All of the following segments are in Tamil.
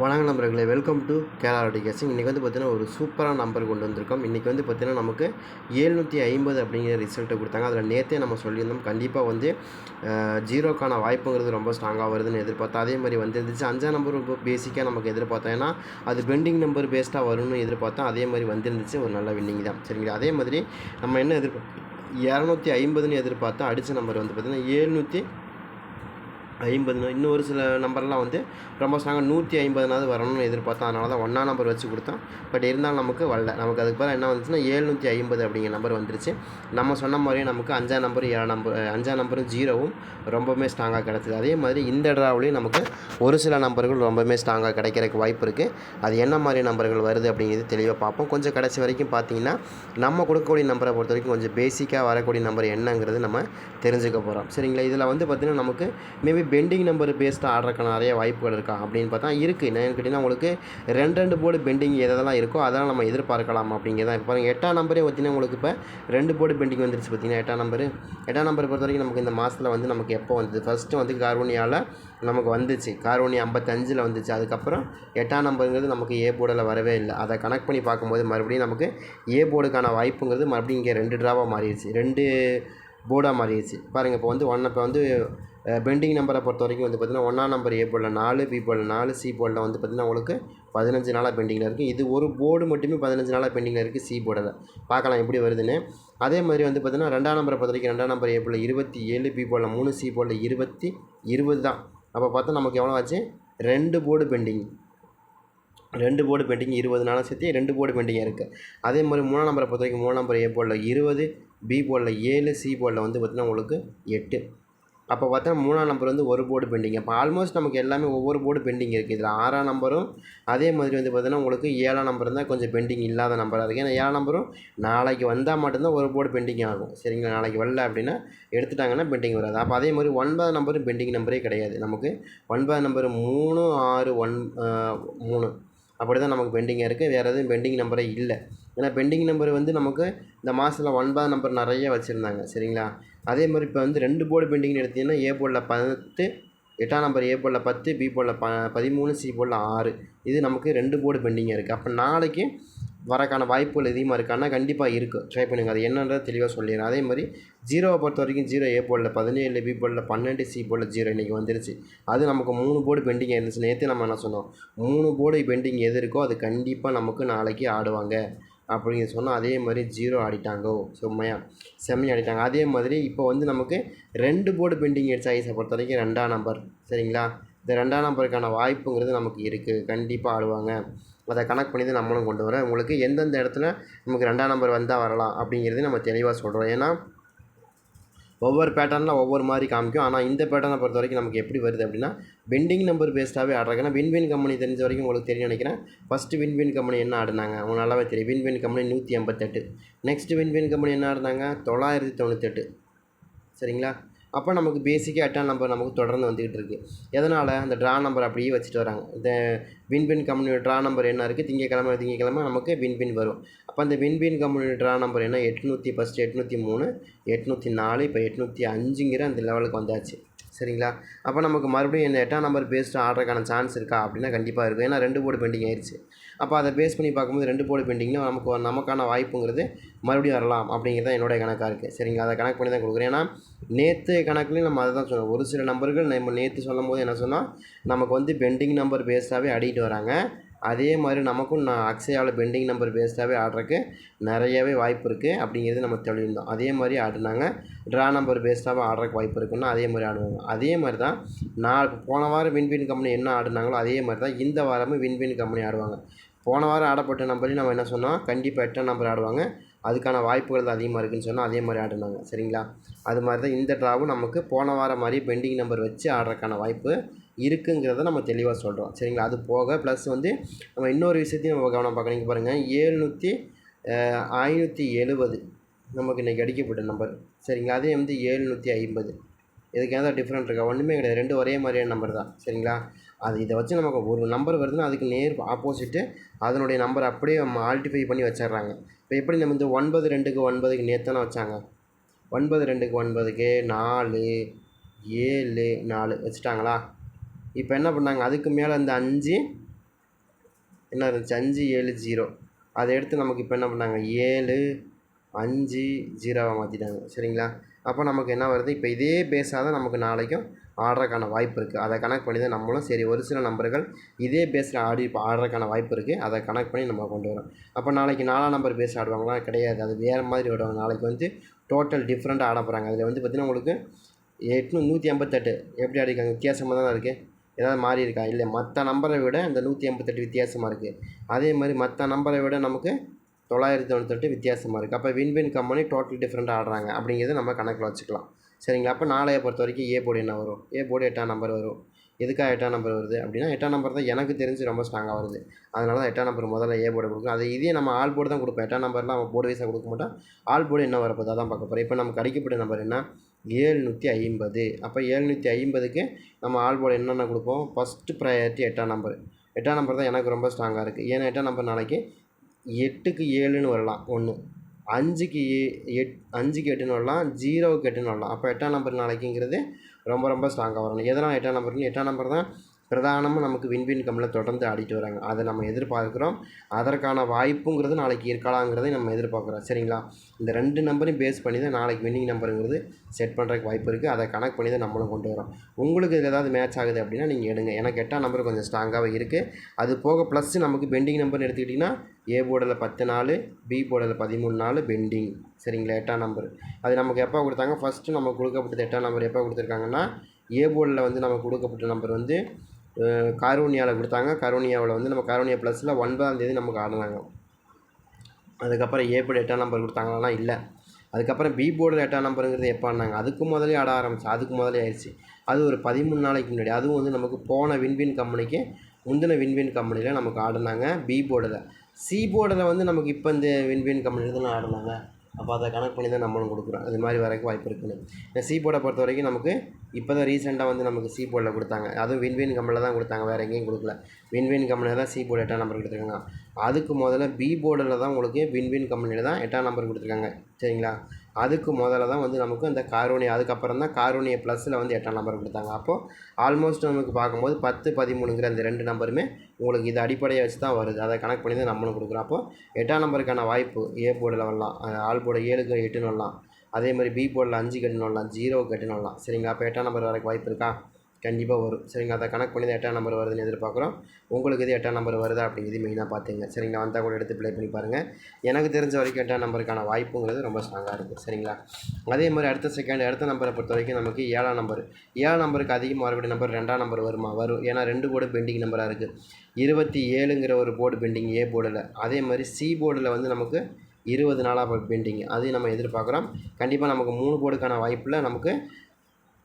வணக்கம் நண்பர்களே வெல்கம் டு கேரளா டிகேசிங் இன்றைக்கி வந்து பார்த்திங்கன்னா ஒரு சூப்பரான நம்பர் கொண்டு வந்திருக்கோம். இன்றைக்கி வந்து பார்த்தீங்கன்னா நமக்கு ஏழ்நூற்றி ஐம்பது அப்படிங்கிற ரிசல்ட்டை கொடுத்தாங்க. அதில் நேற்றே நம்ம சொல்லியிருந்தோம். கண்டிப்பாக வந்து ஜீரோக்கான வாய்ப்புங்கிறது ரொம்ப ஸ்ட்ராங்காக வருதுன்னு எதிர்பார்த்தோம் அதே மாதிரி வந்துருந்துச்சு. அஞ்சாம் நம்பர் ரொம்ப பேசிக்காக நமக்கு எதிர்பார்த்தோம் ஏன்னா அது பெண்டிங் நம்பர் பேஸ்டாக வரும்னு எதிர்பார்த்தோம் அதே மாதிரி வந்துருந்துச்சு. ஒரு நல்ல வின்னிங் தான். சரிங்களா? அதே மாதிரி நம்ம என்ன எதிர்பார்த்தோம் இரநூத்தி ஐம்பதுன்னு எதிர்பார்த்தோம் அடித்த நம்பர் வந்து பார்த்திங்கன்னா ஏழ்நூற்றி ஐம்பது இன்னும் ஒரு சில நம்பர்லாம் வந்து ரொம்ப ஸ்ட்ராங்காக நூற்றி ஐம்பதுனாவது வரணும்னு எதிர்பார்த்தோம். அதனால தான் ஒன்றா நம்பர் வச்சு கொடுத்தோம். பட் இருந்தாலும் நமக்கு வரல. நமக்கு அதுக்கு பதிலாக என்ன வந்துச்சுன்னா ஏழ்நூற்றி ஐம்பது அப்படிங்கிற நம்பர் வந்துருச்சு. நம்ம சொன்ன மாதிரியே நமக்கு அஞ்சாம் நம்பர் ஏழாம் நம்பர் அஞ்சாம் நம்பரும் ஜீரோவும் ரொம்பவுமே ஸ்ட்ராங்காக கிடச்சிது. அதே மாதிரி இந்த ட்ராவ்லேயும் நமக்கு ஒரு சில நம்பர்கள் ரொம்பவுமே ஸ்ட்ராங்காக கிடைக்கிறதுக்கு வாய்ப்பு இருக்குது அது என்ன மாதிரி நம்பர்கள் வருது அப்படிங்கிறது தெளிவாக பார்ப்போம். கொஞ்சம் கடைசி வரைக்கும் பார்த்தீங்கன்னா நம்ம கொடுக்கக்கூடிய நம்பரை பொறுத்த வரைக்கும் கொஞ்சம் பேசிக்காக வரக்கூடிய நம்பர் என்னங்கிறது நம்ம தெரிஞ்சுக்க போகிறோம் சரிங்களா? இதில் வந்து பார்த்திங்கன்னா நமக்கு மேபி பெண்டிங் நம்பர் பேஸ்டாக ஆடுறதுக்கு நிறைய வாய்ப்புகள் இருக்கா அப்படின்னு பார்த்தா இருக்குது என்னன்னு கேட்டிங்கன்னா உங்களுக்கு ரெண்டு ரெண்டு போர்டு பெண்டிங் எதெல்லாம் இருக்கோ அதெல்லாம் நம்ம எதிர்பார்க்கலாம் அப்படிங்கிறதான் இப்போ பாருங்கள் எட்டாம் நம்பரே பார்த்தீங்கன்னா உங்களுக்கு இப்போ ரெண்டு போர்டு பெண்டிங் வந்துருச்சு பார்த்தீங்கன்னா எட்டாம் நம்பர் எட்டாம் நம்பர் பொறுத்த வரைக்கும் நமக்கு இந்த மாதத்தில் வந்து நமக்கு எப்போ வந்தது? ஃபஸ்ட்டு வந்து கார்வனியாவில் நமக்கு வந்துச்சு. கார்வனி ஐம்பத்தஞ்சில் வந்துச்சு. அதுக்கப்புறம் எட்டாம் நம்பருங்கிறது நமக்கு ஏ போர்டில் வரவே இல்லை. அதை கனெக்ட் பண்ணி பார்க்கும்போது மறுபடியும் நமக்கு ஏ போர்டுக்கான வாய்ப்புங்கிறது மறுபடியும் இங்கே ரெண்டு ட்ராவாக மாறிடுச்சு. ரெண்டு போர்டாக மாறிடுச்சு. பாருங்கள் இப்போ வந்து ஒன் இப்போ வந்து பெண்டிங் நம்பரை பொறுத்த வரைக்கும் வந்து பார்த்திங்கன்னா ஒன்றாம் நம்பர் ஏ போர்டில் நாலு பி போர்டில் நாலு சி போர்டில் வந்து பார்த்திங்கன்னா உங்களுக்கு பதினஞ்சு நாளாக பெண்டிங்கில் இருக்குது இது ஒரு போர்டு மட்டுமே பதினஞ்சு நாளாக பெண்டிங்கில் இருக்குது சி போர்டில் பார்க்கலாம் எப்படி வருதுன்னு. அதே மாதிரி வந்து பார்த்திங்கன்னா ரெண்டாம் நம்பரை பொறுத்த வரைக்கும் ரெண்டாம் நம்பர் ஏ போர்டில் இருபத்தி ஏழு பி போர்டில் மூணு சி போர்டில் இருபத்தி இருபது தான். அப்போ பார்த்தா நமக்கு எவ்வளோ ஆச்சு? ரெண்டு போர்டு பெண்டிங் ரெண்டு போர்டு பெண்டிங் இருபது நாளும் சேர்த்து ரெண்டு போர்டு பெண்டிங் இருக்குது அதே மாதிரி மூணாம் நம்பரை பொறுத்த வரைக்கும் மூணாம் நம்பர் ஏ போர்டில் இருபது பி போர்டில் ஏழு சி போர்டில் வந்து பார்த்திங்கன்னா உங்களுக்கு எட்டு. அப்போ பார்த்தா மூணாம் நம்பர் வந்து ஒரு போர்டு பெண்டிங் அப்போ ஆல்மோஸ்ட் நமக்கு எல்லாமே ஒவ்வொரு போர்டு பெண்டிங் இருக்குது இதில் ஆறாம் நம்பரும் அதே மாதிரி வந்து பார்த்திங்கன்னா உங்களுக்கு ஏழாம் நம்பர் தான் கொஞ்சம் பெண்டிங் இல்லாத நம்பராக இருக்குது ஏன்னா ஏழாம் நம்பரும் நாளைக்கு வந்தால் மட்டும்தான் ஒரு போர்டு பெண்டிங் ஆகும் சரிங்களா? நாளைக்கு வரல அப்படின்னா எடுத்துட்டாங்கன்னா பெண்டிங் வராது. அப்போ அதே மாதிரி ஒன்பதாம் நம்பரும் பெண்டிங் நம்பரே கிடையாது. நமக்கு ஒன்பதாம் நம்பர் மூணு ஆறு ஒன் மூணு. அப்படி தான் நமக்கு பெண்டிங்காக இருக்குது வேறு எதுவும் பெண்டிங் நம்பரே இல்லை. ஏன்னா பெண்டிங் நம்பர் வந்து நமக்கு இந்த மாதத்தில் ஒன்பது நம்பர் நிறைய வச்சுருந்தாங்க சரிங்களா? அதே மாதிரி இப்போ வந்து ரெண்டு போர்டு பெண்டிங்னு எடுத்தீங்கன்னா ஏ போர்டில் பத்து எட்டாம் நம்பர் ஏ போர்டில் பத்து பி போர்டில் ப பதிமூணு சி போர்டில் ஆறு. இது நமக்கு ரெண்டு போர்டு பெண்டிங்காக இருக்குது அப்போ நாளைக்கு வரக்கான வாய்ப்புகள் அதிகமாக இருக்கான்னா கண்டிப்பாக இருக்குது ட்ரை பண்ணுங்கள் அது என்னன்றது தெளிவாக சொல்லிடுறேன். அதே மாதிரி ஜீரோவை பொறுத்த வரைக்கும் ஜீரோ ஏ போர்டில் பதினேழு பி போர்டில் பன்னெண்டு சி போர்டில் ஜீரோ இன்றைக்கி வந்துருச்சு. அது நமக்கு மூணு போர்டு பெண்டிங் இருந்துச்சு நேற்று நம்ம என்ன சொன்னோம்? மூணு போர்டு பெண்டிங் எது இருக்கோ அது கண்டிப்பாக நமக்கு நாளைக்கு ஆடுவாங்க. அப்படிங்க சொன்னால் அதே மாதிரி ஜீரோ ஆடிட்டாங்கோ. செம்மையாக செம்மையாக ஆடிட்டாங்க. அதே மாதிரி இப்போ வந்து நமக்கு ரெண்டு போர்டு பெண்டிங் அடிச்ச ஐஸை பொறுத்த வரைக்கும் ரெண்டாம் நம்பர் சரிங்களா? இந்த ரெண்டாம் நம்பருக்கான வாய்ப்புங்கிறது நமக்கு இருக்குது கண்டிப்பாக ஆடுவாங்க. அதை கனெக்ட் பண்ணி தான் நம்மளும் கொண்டு வரேன் உங்களுக்கு எந்தெந்த இடத்துல நமக்கு ரெண்டாம் நம்பர் வந்தால் வரலாம் அப்படிங்கிறது நம்ம தெளிவாக சொல்கிறோம் ஏன்னா ஒவ்வொரு பேட்டர்னில் ஒவ்வொரு மாதிரி காமிக்கும். ஆனால் இந்த பேட்டர்னை பொறுத்த வரைக்கும் நமக்கு எப்படி வருது அப்படின்னா பெண்டிங் நம்பர் பேஸ்டாகவே ஆடுறாங்க ஏன்னா வின்வின் கம்பெனி தெரிஞ்ச வரைக்கும் உங்களுக்கு தெரியும் நினைக்கிறேன். ஃபஸ்ட்டு வின்வின் கம்பெனி என்ன ஆடினாங்க? உங்களுக்கு நல்லாவே தெரியும். வின்வின் கம்பெனி நூற்றி எண்பத்தெட்டு. நெக்ஸ்ட் வின்வின் கம்பெனி என்ன ஆடினாங்க? தொள்ளாயிரத்தி தொண்ணூத்தெட்டு. சரிங்களா? அப்போ நமக்கு பேசிக்காக எட்டாம் நம்பர் நமக்கு தொடர்ந்து வந்துக்கிட்டு இருக்குது எதனால்? அந்த ட்ரா நம்பர் அப்படியே வச்சுட்டு வராங்க. இந்த வின்பின் கம்பெனியோட ட்ரா நம்பர் என்ன இருக்குது திங்கக்கிழமை திங்கக்கிழமை நமக்கு வின்பின் வரும். அப்போ அந்த வின்பின் கம்பெனியோட ட்ரா நம்பர் என்ன? எட்நூற்றி ஃபஸ்ட்டு எட்நூற்றி மூணு எட்நூற்றி நாலு இப்போ எட்நூற்றி அஞ்சுங்கிற அந்த லெவலுக்கு வந்தாச்சு. சரிங்களா? அப்போ நமக்கு மறுபடியும் இந்த எட்டாம் நம்பர் பேஸ்டு ஆடுறதுக்கான சான்ஸ் இருக்கா? அப்படின்னா கண்டிப்பாக இருக்கும். ஏன்னா ரெண்டு போர்டு பெண்டிங் ஆயிடுச்சு அப்போ அதை பேஸ் பண்ணி பார்க்கும்போது ரெண்டு போர்டு பெண்டிங்கும் நமக்கு நமக்கான வாய்ப்புங்கிறது மறுபடியும் வரலாம் அப்படிங்கிறது தான் என்னுடைய கணக்காக இருக்குது சரிங்களா? அதை கணக்கு பண்ணி தான் கொடுக்குறேன். ஏன்னா நேற்று கணக்குலையும் நம்ம அதை தான் சொல்லுவோம் ஒரு சில நம்பர்கள் நம்ம நேற்று சொல்லும் போது என்ன சொன்னால் நமக்கு வந்து பெண்டிங் நம்பர் பேஸ்டாகவே அடிக்கிட்டு வராங்க. அதே மாதிரி நமக்கும் நான் அக்ஷயாவில் பெண்டிங் நம்பர் பேஸ்டாகவே ஆடுறதுக்கு நிறையவே வாய்ப்பு இருக்குது அப்படிங்கிறது நம்ம தெளிந்தோம். அதே மாதிரி ஆடினாங்க. ட்ரா நம்பர் பேஸ்டாகவே ஆடுறதுக்கு வாய்ப்பு இருக்குன்னா அதே மாதிரி ஆடுவாங்க. அதே மாதிரி தான் நான் போன வாரம் வின்வின் கம்பெனி என்ன ஆடினாங்களோ அதே மாதிரி தான் இந்த வாரமும் வின்வின் கம்பெனி ஆடுவாங்க. போன வாரம் ஆடப்பட்ட நம்பரையும் நம்ம என்ன சொன்னால் கண்டிப்பாக எட்டாம் நம்பர் ஆடுவாங்க. அதுக்கான வாய்ப்புகள் தான் அதிகமாக இருக்குன்னு சொன்னால் அதே மாதிரி ஆடினாங்க. சரிங்களா? அது மாதிரி தான் இந்த ட்ராவும் நமக்கு போன வாரம் மாதிரி பெண்டிங் நம்பர் வச்சு ஆடுறதுக்கான வாய்ப்பு இருக்குங்கிறத நம்ம தெளிவாக சொல்கிறோம் சரிங்களா? அது போக ப்ளஸ் வந்து நம்ம இன்னொரு விஷயத்தையும் நம்ம கவனம் பார்க்கணும். இங்கே பாருங்கள் ஏழ்நூற்றி ஐநூற்றி எழுபது நமக்கு இன்றைக்கி அடிக்கப்பட்ட நம்பர் சரிங்களா? அதே வந்து ஏழ்நூற்றி ஐம்பது. இதுக்கு ஏதாவது டிஃப்ரெண்ட் இருக்கா? ஒன்றுமே கிடையாது. ரெண்டு ஒரே மாதிரியான நம்பர் தான். சரிங்களா? அது இதை வச்சு நமக்கு ஒரு நம்பர் வருதுன்னா அதுக்கு நேர் ஆப்போசிட்டு அதனுடைய நம்பர் அப்படியே ஆல்டிஃபை பண்ணி வச்சிடுறாங்க. இப்போ எப்படி நம்ம இந்த ஒன்பது ரெண்டுக்கு ஒன்பதுக்கு நேற்று வச்சாங்க? ஒன்பது ரெண்டுக்கு ஒன்பதுக்கு நாலு ஏழு நாலு. வச்சுட்டாங்களா? இப்போ என்ன பண்ணாங்க? அதுக்கு மேலே அந்த அஞ்சு என்ன இருந்துச்சு? அஞ்சு ஏழு ஜீரோ. அதை எடுத்து நமக்கு இப்போ என்ன பண்ணாங்க? ஏழு அஞ்சு ஜீரோவாக மாற்றிட்டாங்க சரிங்களா? அப்போ நமக்கு என்ன வருது? இப்போ இதே பேஸாக தான் நமக்கு நாளைக்கும் ஆடுறதுக்கான வாய்ப்பு இருக்குது அதை கனெக்ட் பண்ணி தான் நம்மளும் சரி ஒரு சில நம்பர்கள் இதே பேஸில் ஆடி இப்போ ஆடுறதுக்கான வாய்ப்பு இருக்குது அதை கனெக்ட் பண்ணி நம்ம கொண்டு வரோம். அப்போ நாளைக்கு நாலாம் நம்பர் பேஸ் ஆடுவாங்களா கிடையாது. அது வேறு மாதிரி விடுவாங்க நாளைக்கு வந்து டோட்டல் டிஃப்ரெண்ட்டாக ஆட போகிறாங்க அதில் வந்து பார்த்திங்கன்னா உங்களுக்கு எட்நூ நூற்றி ஐம்பத்தெட்டு எப்படி ஆடிருக்காங்க? வித்தியாசமாக தான் இருக்குது ஏதாவது மாறி இருக்கா? இல்லை மற்ற நம்பரை விட இந்த நூற்றி ஐம்பத்தெட்டு வித்தியாசமாக இருக்குது அதே மாதிரி மற்ற நம்பரை விட நமக்கு தொள்ளாயிரத்தி தொண்ணூத்தெட்டு வித்தியாசமாக இருக்குது அப்போ வின்வின் கம்பெனி டோட்டல் டிஃப்ரெண்ட்டாக ஆடுறாங்க. அப்படிங்கிறது நம்ம கணக்கில் வச்சுக்கலாம். சரிங்களா? அப்போ நாளையை பொறுத்த வரைக்கும் ஏ போர்டு என்ன வரும்? ஏ போர்டு எட்டாம் நம்பர் வரும். எதுக்காக எட்டாம் நம்பர் வருது? அப்படின்னா எட்டாம் நம்பர் தான் எனக்கு தெரிஞ்சு ரொம்ப ஸ்ட்ராங்காக வருது. அதனால தான் எட்டாம் நம்பர் முதல்ல ஏ போர்டு கொடுக்கும் அது இதே நம்ம ஆல் போர்டு தான் கொடுப்போம். எட்டாம் நம்பர்லாம் நம்ம போர்டு வைஸாக கொடுக்க மாட்டோம். ஆல் போர்டு என்ன வரப்போதா தான் பார்க்க போகிறோம் இப்போ நமக்கு அடிக்கப்பட்ட நம்பர் என்ன? ஏழ்நூற்றி ஐம்பது. அப்போ ஏழ்நூற்றி ஐம்பதுக்கு நம்ம ஆள் போட என்னென்ன கொடுப்போம்? ஃபஸ்ட்டு ப்ரையாரிட்டி எட்டாம் நம்பர் எட்டாம் நம்பர் தான் எனக்கு ரொம்ப ஸ்ட்ராங்காக இருக்குது ஏன்னா எட்டாம் நம்பர் நாளைக்கு எட்டுக்கு ஏழுன்னு வரலாம். ஒன்று அஞ்சுக்கு ஏ எட் அஞ்சுக்கு எட்டுன்னு வரலாம். ஜீரோவுக்கு எட்டுன்னு வரலாம். அப்போ எட்டாம் நம்பர் நாளைக்குங்கிறது ரொம்ப ரொம்ப ஸ்ட்ராங்காக வரணும். எதனால் எட்டாம் நம்பர்னு எட்டாம் நம்பர் தான் பிரதானமாக நமக்கு விண்வின் கம்மில் தொடர்ந்து ஆடிட்டு வராங்க. அதை நம்ம எதிர்பார்க்குறோம். அதற்கான வாய்ப்புங்கிறது நாளைக்கு இருக்கலாங்கிறதை நம்ம எதிர்பார்க்குறோம். சரிங்களா? இந்த ரெண்டு நம்பரையும் பேஸ் பண்ணி தான் நாளைக்கு வின்னிங் நம்பருங்கிறது செட் பண்ணுறதுக்கு வாய்ப்பு இருக்குது அதை கனெக்ட் பண்ணி தான் நம்மளும் கொண்டு வரோம். உங்களுக்கு இதில் ஏதாவது மேட்ச் ஆகுது அப்படின்னா நீங்கள் எடுங்க. எனக்கு எட்டாம் நம்பர் கொஞ்சம் ஸ்ட்ராங்காகவே இருக்குது அது போக ப்ளஸ் நமக்கு பெண்டிங் நம்பர்னு எடுத்துக்கிட்டிங்கன்னா ஏ போர்டில் பத்து நாள் பி போர்டில் பதிமூணு நாள் பெண்டிங் சரிங்களா? எட்டாம் நம்பர் அது நமக்கு எப்போ கொடுத்தாங்க? ஃபஸ்ட்டு நம்ம கொடுக்கப்பட்டது எட்டாம் நம்பர் எப்போ கொடுத்துருக்காங்கன்னா ஏ போர்டில் வந்து நமக்கு கொடுக்கப்பட்ட நம்பர் வந்து காரூனியாவில் கொடுத்தாங்க. கரோனியாவில் வந்து நம்ம கரோனியா ப்ளஸில் ஒன்பதாம் தேதி நமக்கு ஆடினாங்க. அதுக்கப்புறம் ஏ போர்டு எட்டாம் நம்பர் கொடுத்தாங்களான்னா இல்லை. அதுக்கப்புறம் பி போர்டில் எட்டாம் நம்பருங்கிறது எப்போ ஆடினாங்க? அதுக்கு முதலே ஆட ஆரம்பிச்சு அதுக்கு முதலே ஆயிடுச்சு அது ஒரு பதிமூணு நாளைக்கு முன்னாடி. அதுவும் வந்து நமக்கு போன வின்வின் கம்பெனிக்கு முந்தின வின்வின் கம்பெனியில் நமக்கு ஆடினாங்க பி போர்டில் சி போர்டில் வந்து நமக்கு இப்போ இந்த வின்வின் கம்பெனியில் தான் ஆடினாங்க? அப்போ அதை கணக்கு பண்ணி தான் நம்மளும் கொடுக்குறோம். அது மாதிரி வரக்கு வாய்ப்பு இருக்குன்னு. இந்த சி போர்டை பொறுத்த வரைக்கும் நமக்கு இப்போ தான் ரீசெண்டாக வந்து நமக்கு சி போர்டில் கொடுத்தாங்க. அதுவும் வின்வின் கம்பெனியில் தான் கொடுத்தாங்க. வேறு எங்கேயும் கொடுக்கல. வின்வின் கம்பெனியில் தான் சி போர்டு எட்டாம் நம்பர் கொடுத்துருக்காங்க. அதுக்கு முதல்ல பி போர்டில் தான் உங்களுக்கு வின்வின் கம்பெனியில் தான் எட்டாம் நம்பர் கொடுத்துருக்காங்க. சரிங்களா? அதுக்கு முதல்ல தான் வந்து நமக்கு இந்த காரோனி அதுக்கப்புறம் தான் காரோனிய ப்ளஸில் வந்து எட்டாம் நம்பர் கொடுத்தாங்க. அப்போது ஆல்மோஸ்ட் நமக்கு பார்க்கும்போது பத்து பதிமூணுங்கிற அந்த ரெண்டு நம்பருமே உங்களுக்கு இது அடிப்படையை வச்சு தான் வருது. அதை கணக்கு பண்ணி தான் நம்மளும் கொடுக்குறோம். அப்போது எட்டாம் நம்பருக்கான வாய்ப்பு ஏ போர்டில் வரலாம். ஆல் போர்டு ஏழுக்கு எட்டுன்னு வரலாம். அதே மாதிரி பி போர்டில் அஞ்சு கட்டுன்னு வரலாம். ஜீரோ கட்டுன்னு வரலாம். சரிங்களா? அப்போ எட்டாம் நம்பர் வரைக்கும் வாய்ப்பு இருக்கா? கண்டிப்பாக வரும். சரிங்களா? அதை கணக்கு பண்ணி தான் எட்டாம் நம்பர் வருதுன்னு எதிர்பார்க்குறோம். உங்களுக்கு இது எட்டாம் நம்பர் வருதா? அப்படிங்கிறது மெயினாக பார்த்துங்க சரிங்களா? வந்தால் கூட எடுத்து ப்ளே பண்ணி பாருங்கள் எனக்கு தெரிஞ்ச வரைக்கும் எட்டாம் நம்பருக்கான வாய்ப்புங்கிறது ரொம்ப ஸ்ட்ராங்காக இருக்குது சரிங்களா? அதே மாதிரி அடுத்த செகண்ட் அடுத்த நம்பரை பொறுத்த வரைக்கும் நமக்கு ஏழாம் நம்பர் ஏழாம் நம்பருக்கு அதிகமாக வரக்கூடிய நம்பர் ரெண்டாம் நம்பர் வருமா? வரும். ஏன்னா ரெண்டு போர்டு பெண்டிங் நம்பராக இருக்குது இருபத்தி ஏழுங்கிற ஒரு போர்டு பெண்டிங் ஏ போர்டில் அதே மாதிரி சி போர்டில் வந்து நமக்கு இருபது நாளாக பெண்டிங் அதையும் நம்ம எதிர்பார்க்குறோம். கண்டிப்பாக நமக்கு மூணு போர்டுக்கான வாய்ப்பில் நமக்கு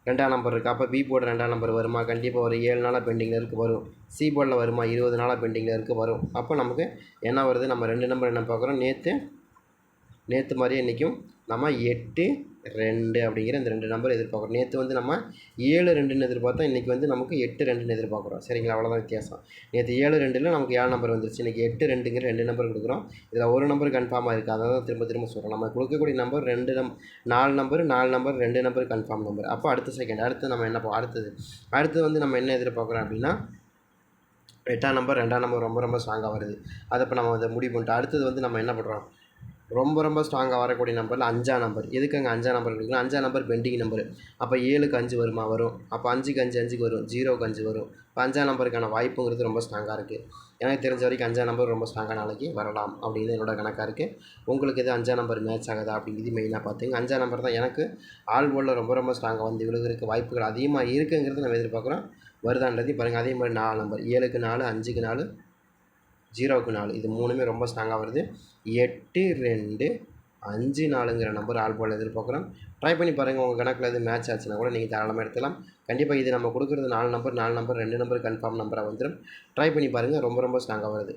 ரெண்டாம் நம்பர் இருக்குது அப்போ பி போர்டு ரெண்டாம் நம்பர் வருமா? கண்டிப்பாக ஒரு ஏழு நாளாக பெண்டிங்கில் இருக்குது வரும். சி போர்டில் வருமா? இருபது நாளாக பெண்டிங்கில் இருக்குது வரும். அப்போ நமக்கு என்ன வருது? நம்ம ரெண்டு நம்பர் என்ன பார்க்குறோம்? நேற்று நேற்று மாதிரியே இன்றைக்கும் நம்ம எட்டு ரெண்டு அப்படிங்கிற இந்த ரெண்டு நம்பர் எதிர்பார்க்குறோம். நேற்று வந்து நம்ம ஏழு ரெண்டுன்னு எதிர்பார்த்தோம் இன்றைக்கி வந்து நமக்கு எட்டு ரெண்டுன்னு எதிர்பார்க்குறோம். சரிங்களா? அவ்வளோதான் வித்தியாசம். நேற்று ஏழு ரெண்டில் நமக்கு ஏழு நம்பர் வந்துருச்சு. இன்றைக்கி எட்டு ரெண்டுங்கிற ரெண்டு நம்பர் கொடுக்குறோம். இதில் ஒரு நம்பர் கன்ஃபார்மாக இருக்குது அதை தான் திரும்ப திரும்ப சொல்கிறோம் நம்ம கொடுக்கக்கூடிய நம்பர் ரெண்டு நம் நாலு நம்பர் நாலு நம்பர் ரெண்டு நம்பர் கன்ஃபார்ம் நம்பர் அப்போ அடுத்த செகண்ட் அடுத்து நம்ம என்ன பா- அடுத்தது. அடுத்து வந்து நம்ம என்ன எதிர்பார்க்குறோம் அப்படின்னா எட்டாம் நம்பர் ரெண்டாம் நம்பர் ரொம்ப ரொம்ப ஸ்ட்ராங்காக வருது. அதை இப்போ நம்ம அதை முடிவு பண்ணிட்டு அடுத்தது வந்து நம்ம என்ன பண்ணுறோம் ரொம்ப ரொம்ப ஸ்ட்ராங்காக வரக்கூடிய நம்பரில் அஞ்சாம் நம்பர் எதுக்குங்க அஞ்சாம் நம்பர் கொடுக்கலாம் அஞ்சாம் நம்பர் பெண்டிங் நம்பர் அப்போ ஏழுக்கு அஞ்சு வருமா? வரும். அப்போ அஞ்சுக்கு அஞ்சு அஞ்சுக்கு வரும். ஜீரோக்கு அஞ்சு வரும். இப்போ அஞ்சாம் நம்பருக்கான வாய்ப்புங்கிறது ரொம்ப ஸ்ட்ராங்காக இருக்குது எனக்கு தெரிஞ்ச வரைக்கும் அஞ்சாம் நம்பர் ரொம்ப ஸ்ட்ராங்காக நாளைக்கு வரலாம் அப்படின்னு என்னோட கணக்காக இருக்குது உங்களுக்கு எது அஞ்சாம் நம்பர் மேட்ச் ஆகுதா அப்படிங்கிறது மெயினாக பார்த்துங்க அஞ்சாம் நம்பர் தான் எனக்கு ஆல் போர்டில் ரொம்ப ரொம்ப ஸ்ட்ராங்காக வந்து விழுகிறதுக்கு வாய்ப்புகள் அதிகமாக இருக்குங்கிறது நம்ம எதிர்பார்க்குறோம். வருதான்றதையும் பாருங்கள் அதே மாதிரி நாலு நம்பர் ஏழுக்கு நாலு அஞ்சுக்கு நாலு ஜீரோவுக்கு நாலு. இது மூணுமே ரொம்ப ஸ்ட்ராங்காக வருது. எட்டு ரெண்டு அஞ்சு நாலுங்கிற நம்பர் ஆல் போல் எதிர்பார்க்குறோம். ட்ரை பண்ணி பாருங்கள் உங்கள் கணக்கில் எது மேட்ச் ஆச்சுன்னா கூட நீங்கள் தாராளமாக எடுத்துக்கலாம். கண்டிப்பாக இது நம்ம கொடுக்குறது நாலு நம்பர் நாலு நம்பர் ரெண்டு நம்பர் கன்ஃபார்ம் நம்பராக வந்துடும் ட்ரை பண்ணி பாருங்கள் ரொம்ப ரொம்ப ஸ்ட்ராங்காக வருது.